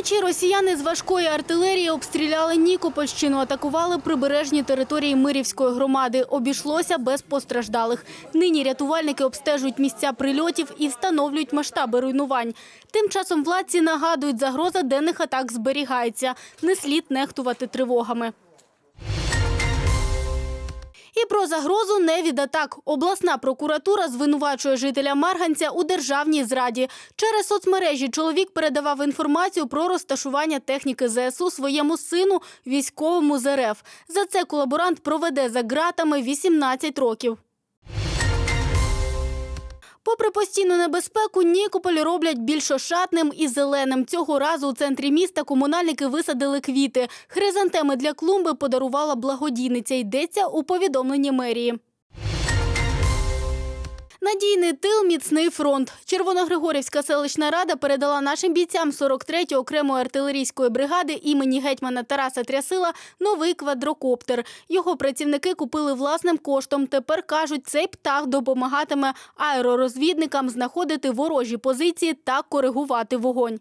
Вночі росіяни з важкої артилерії обстріляли Нікопольщину, атакували прибережні території Мирівської громади. Обійшлося без постраждалих. Нині рятувальники обстежують місця прильотів і встановлюють масштаби руйнувань. Тим часом владці нагадують, загроза денних атак зберігається. Не слід нехтувати тривогами. І про загрозу не від атак. Обласна прокуратура звинувачує жителя Марганця у державній зраді. Через соцмережі чоловік передавав інформацію про розташування техніки ЗСУ своєму сину, військовому з РФ. За це колаборант проведе за ґратами 18 років. Попри постійну небезпеку, Нікополь роблять більш ошатним і зеленим. Цього разу у центрі міста комунальники висадили квіти. Хризантеми для клумби подарувала благодійниця. Йдеться у повідомленні мерії. Надійний тил, міцний фронт. Червоногригорівська селищна рада передала нашим бійцям 43-ї окремої артилерійської бригади імені гетьмана Тараса Трясила новий квадрокоптер. Його працівники купили власним коштом. Тепер кажуть, цей птах допомагатиме аеророзвідникам знаходити ворожі позиції та коригувати вогонь.